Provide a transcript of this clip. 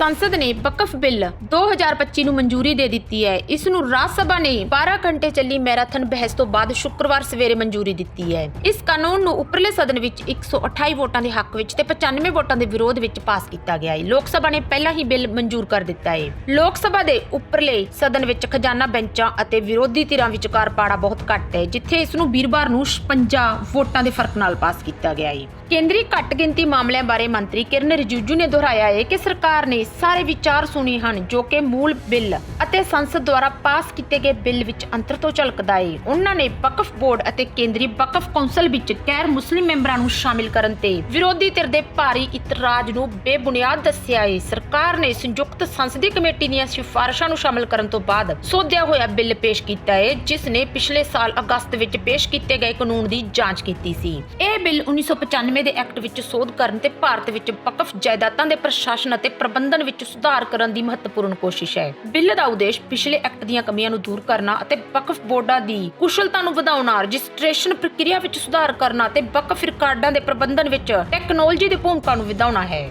ਸੰਸਦ ਨੇ ਵਕਫ ਬਿੱਲ 2025 ਨੂੰ ਮਨਜ਼ੂਰੀ ਦੇ ਦਿੱਤੀ ਹੈ। ਇਸ ਨੂੰ ਰਾਜ ਸਭਾ ਨੇ 12 ਘੰਟੇ ਚੱਲੀ ਮੈਰਾਥਨ ਬਹਿਸ ਤੋਂ ਬਾਅਦ ਸ਼ੁੱਕਰਵਾਰ ਸਵੇਰੇ ਮਨਜ਼ੂਰੀ ਦਿੱਤੀ ਹੈ। ਇਸ ਕਾਨੂੰਨ ਨੂੰ ਉੱਪਰਲੇ ਸਦਨ ਵਿੱਚ 128 ਵੋਟਾਂ ਦੇ ਹੱਕ ਵਿੱਚ ਤੇ 95 ਵੋਟਾਂ ਦੇ ਵਿਰੋਧ ਵਿੱਚ ਪਾਸ ਕੀਤਾ ਗਿਆ ਹੈ। ਲੋਕ ਸਭਾ ਨੇ ਪਹਿਲਾਂ ਹੀ ਬਿੱਲ ਮਨਜ਼ੂਰ ਕਰ ਦਿੱਤਾ ਹੈ। ਲੋਕ ਸਭਾ ਦੇ ਉੱਪਰਲੇ ਸਦਨ ਵਿੱਚ ਖਜ਼ਾਨਾ ਬੈਂਚਾਂ ਅਤੇ ਵਿਰੋਧੀ ਧਿਰਾਂ ਵਿਚਕਾਰ ਪਾੜਾ ਬਹੁਤ ਘੱਟ ਹੈ, ਜਿੱਥੇ ਇਸ ਨੂੰ ਵੀਰਵਾਰ ਨੂੰ 56 ਵੋਟਾਂ ਦੇ ਫ਼ਰਕ ਨਾਲ ਪਾਸ ਕੀਤਾ ਗਿਆ ਹੈ। ਕੇਂਦਰੀ ਘੱਟ ਗਿਣਤੀ ਮਾਮਲਿਆਂ ਬਾਰੇ ਮੰਤਰੀ ਕਿਰਨ ਰਿਜੀਜੂ ਨੇ ਦੁਹਰਾਇਆ ਹੈ ਕਿ ਸਰਕਾਰ ਨੇ ਸਾਰੇ ਵਿਚਾਰ ਸੁਣੇ ਹਨ, ਜੋ ਕਿ ਮੂਲ ਬਿੱਲ ਅਤੇ ਸੰਸਦ ਦੁਆਰਾ ਪਾਸ ਕੀਤੇ ਗਏ ਬਿੱਲ ਵਿੱਚ ਅੰਤਰ ਤੋਂ ਝਲਕਦਾ ਹੈ। ਉਹਨਾਂ ਨੇ ਵਕਫ ਬੋਰਡ ਅਤੇ ਕੇਂਦਰੀ ਵਕਫ ਕੌਂਸਲ ਵਿੱਚ ਗੈਰ ਮੁਸਲਿਮ ਮੈਂਬਰਾਂ ਨੂੰ ਸ਼ਾਮਿਲ ਕਰਨ ਤੇ ਵਿਰੋਧੀ ਧਿਰ ਦੇ ਭਾਰੀ ਇਤਰਾਜ਼ ਨੂੰ ਬੇਬੁਨਿਆਦ ਦੱਸਿਆ ਹੈ। ਸਰਕਾਰ ਨੇ ਸੰਯੁਕਤ ਸੰਸਦੀ ਕਮੇਟੀ ਦੀਆਂ ਸਿਫਾਰਸ਼ਾਂ ਨੂੰ ਸ਼ਾਮਿਲ ਕਰਨ ਤੋਂ ਬਾਅਦ ਸੋਧਿਆ ਹੋਇਆ ਬਿੱਲ ਪੇਸ਼ ਕੀਤਾ ਹੈ, ਜਿਸ ਨੇ ਪਿਛਲੇ ਸਾਲ ਅਗਸਤ ਵਿੱਚ ਪੇਸ਼ ਕੀਤੇ ਗਏ ਕਾਨੂੰਨ ਦੀ ਜਾਂਚ ਕੀਤੀ ਸੀ। ਇਹ ਬਿੱਲ 1995 ਦੇ ਐਕਟ ਵਿੱਚ ਸੋਧ ਕਰਨ ਤੇ ਭਾਰਤ ਵਿੱਚ ਵਕਫ ਜਾਇਦਾਦਾਂ ਦੇ ਪ੍ਰਸ਼ਾਸਨ ਅਤੇ ਪ੍ਰਬੰਧਨ ਵਿੱਚ ਸੁਧਾਰ ਕਰਨ ਦੀ ਮਹੱਤਵਪੂਰਨ ਕੋਸ਼ਿਸ਼ ਹੈ। ਬਿੱਲ ਦਾ ਉਦੇਸ਼ ਪਿਛਲੇ ਐਕਟ ਦੀਆਂ ਕਮੀਆਂ ਨੂੰ ਦੂਰ ਕਰਨਾ ਅਤੇ ਵਕਫ ਬੋਰਡਾਂ ਦੀ ਕੁਸ਼ਲਤਾ ਨੂੰ ਵਧਾਉਣਾ ਰਜਿਸਟ੍ਰੇਸ਼ਨ ਪ੍ਰਕਿਰਿਆ ਵਿੱਚ ਸੁਧਾਰ ਕਰਨਾ ਅਤੇ ਵਕਫ ਰਿਕਾਰਡਾਂ ਦੇ ਪ੍ਰਬੰਧਨ ਵਿੱਚ ਟੈਕਨੋਲੋਜੀ ਦੀ ਭੂਮਿਕਾ ਨੂੰ ਵਧਾਉਣਾ ਹੈ।